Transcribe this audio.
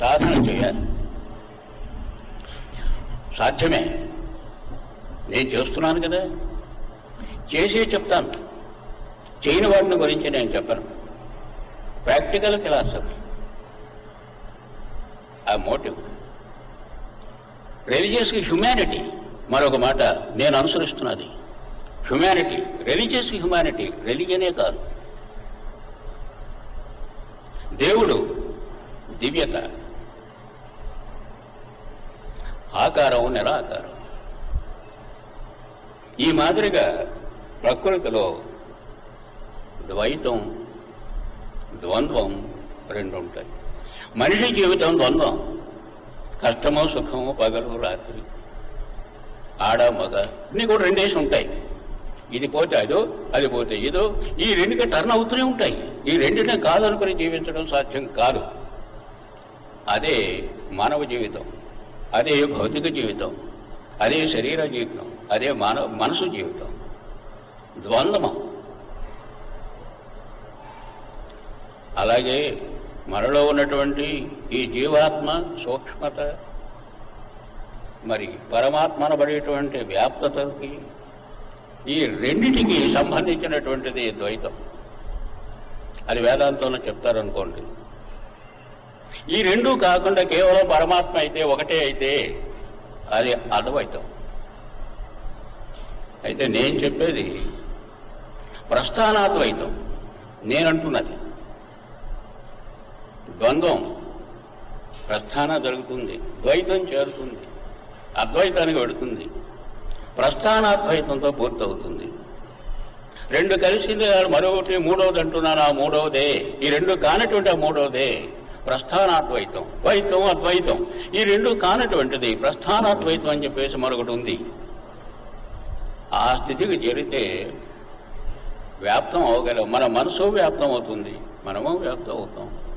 సాధన చేయాలి సాధ్యమే. నేను చేస్తున్నాను కదా. చేసే చెప్తాను. చేయని వాటిని గురించి నేను చెప్పను. ప్రాక్టికల్ ఫిలాసఫీ ఆ మోటివ్ రిలీజియస్ హ్యుమానిటీ మరొక మాట నేను అనుసరిస్తున్నది. హ్యుమానిటీ రిలీజియస్ హ్యుమానిటీ రిలీజనే కాదు. దేవుడు దివ్యత. ఆకారం నిరాకారం ఈ మాదిరిగా ప్రకృతిలో ద్వైతం ద్వంద్వం రెండు ఉంటాయి. మనిషి జీవితం ద్వంద్వం. కష్టమో సుఖమో పగలు రాత్రి. ఆడ మగ ఇన్ని కూడా రెండేసి ఉంటాయి. ఇది పోతే అదో అది పోతే ఇదో. ఈ రెండుకి టర్న్ అవుతూనే ఉంటాయి. ఈ రెండునే కాదనుకుని జీవించడం సాధ్యం కాదు. అదే మానవ జీవితం అదే భౌతిక జీవితం అదే శరీర జీవితం అదే మానవ మనసు జీవితం. ద్వంద్వం. అలాగే మనలో ఉన్నటువంటి ఈ జీవాత్మ సూక్ష్మత మరి పరమాత్మ అనబడేటువంటి వ్యాప్తతకి ఈ రెండిటికి సంబంధించినటువంటిది ద్వైతం. అది వేదాంతంలో చెప్తారనుకోండి. ఈ రెండు కాకుండా కేవలం పరమాత్మ అయితే ఒకటే అయితే అది అద్వైతం అయితే నేను చెప్పేది ప్రస్థానాద్వైతం నేనంటున్నది. ద్వంద్వం ప్రస్థాన జరుగుతుంది. ద్వైతం చేరుతుంది. అద్వైతానికి వెడుతుంది ప్రస్థానాద్వైతంతో పూర్తవుతుంది. రెండు కలిసింది మరొకటి మూడవది అంటున్నాను ఆ మూడవదే ఈ రెండు కానటువంటి ఆ మూడవదే ప్రస్థానాద్వైతం. ద్వైతం అద్వైతం. ఈ రెండు కానటువంటిది ప్రస్థానాద్వైతం అని చెప్పేసి మరొకటి ఉంది. ఆ స్థితికి చేరితే వ్యాప్తం అవగలం. మన మనసు వ్యాప్తం అవుతుంది. మనము వ్యాప్తం అవుతాం.